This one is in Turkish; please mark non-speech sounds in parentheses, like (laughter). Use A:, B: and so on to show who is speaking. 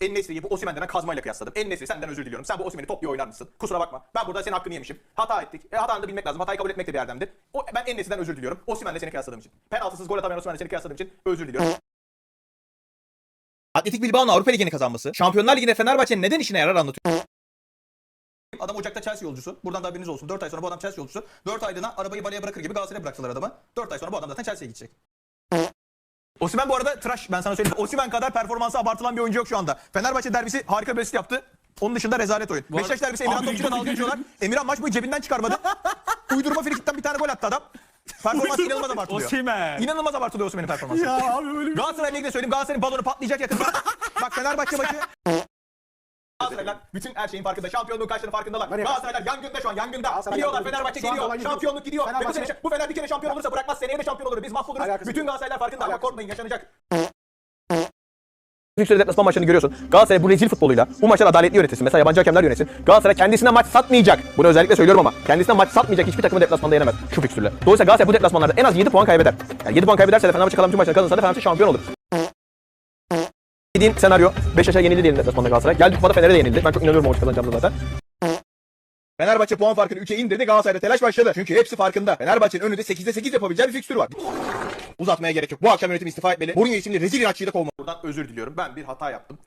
A: En Nesri'yi bu Osimhen denen kazmayla kıyasladım. En Nesri senden özür diliyorum. Sen bu Osimhen'i top diye oynar mısın? Kusura bakma. Ben burada senin hakkını yemişim. Hata ettik. E, hatanı da bilmek lazım. Hatayı kabul etmek de bir erdemdir. O, ben En Nesri'den özür diliyorum. Osimhen'le seni kıyasladığım için. Penaltısız gol atamayan Osimhen'le seni kıyasladığım için özür diliyorum. Atletik Bilbao'nun Avrupa Ligi'ni kazanması, Şampiyonlar Ligi'nde Fenerbahçe'nin neden işine yarar anlatıyor. Adam Ocak'ta Chelsea yolcusu. Buradan da haberiniz olsun. 4 ay sonra bu adam Chelsea yolcusu. 4 aylığına arabayı balaya bırakır gibi Galatasaray'a bıraksalar adamı. 4 ay sonra bu adam zaten Chelsea'ye gidecek. Osimhen bu arada tıraş ben sana söyleyeyim. Osimhen kadar performansı abartılan bir oyuncu yok şu anda. Fenerbahçe derbisi harika bir asist yaptı. Onun dışında rezalet oyun. Beşiktaş derbisi Emirhan Topçu'dan dalga geçiyorlar. (laughs) Emirhan maç boyu cebinden çıkarmadı. Uydurma frikikten bir tane gol attı adam. Performans inanılmaz abartılıyor.
B: Osimhen.
A: İnanılmaz abartılıyor Osimhen'in performansı.
B: Ya abi böyle bir
A: Galatasaray'la ilgili söyleyeyim. Galatasaray'ın balonu patlayacak yakında. Bak Fenerbahçe maçı. Galatasaraylar bütün her şeyin farkında. Şampiyonluğun kaçtığının farkındalar. Galatasaraylar yangında şu an yangında. Gidiyorlar. Fenerbahçe geliyor. Şampiyonluk gidiyor. Bu,
C: Fenerbahçe-
A: sene, bu Fener bir kere şampiyon olursa bırakmaz. Seneye de şampiyon olur. Biz mahvoluruz.
C: Alakası
A: bütün
C: yok.
A: Galatasaraylar farkında ama korkmayın yaşanacak. Büyük deplasman maçlarını görüyorsun. Galatasaray bu rezil futboluyla bu maçlar adaletli yönetilsin. Mesela yabancı hakemler yönetsin. Galatasaray kendisine maç satmayacak. Bunu özellikle söylüyorum ama. Kendisine maç satmayacak hiçbir takımı deplasmanda yenemez. Şu fikstürle. Dolayısıyla Galatasaray bu deplasmanlarda en az 7 puan kaybeder. Yani 7 puan kaybederse de Fenerbahçe kalan bütün maçları kazanırsa da Fenerbahçe şampiyon olur. Dediğim senaryo Beşiktaş'a yenildi diyelim deplasmanda Galatasaray. Geldi kupada Fener'e de yenildi. Ben çok inanıyorum o maçı kazanacağımıza zaten. Fenerbahçe puan farkını 3'e indirdi. Galatasaray'da telaş başladı. Çünkü hepsi farkında. Fenerbahçe'nin önünde 8'de 8 yapabileceği bir fikstürü var. Uzatmaya gerek yok. Bu akşam yönetim istifa etmeli. Mourinho isimli rezil inatçıyı da kovmalı. Buradan özür diliyorum. Ben bir hata yaptım.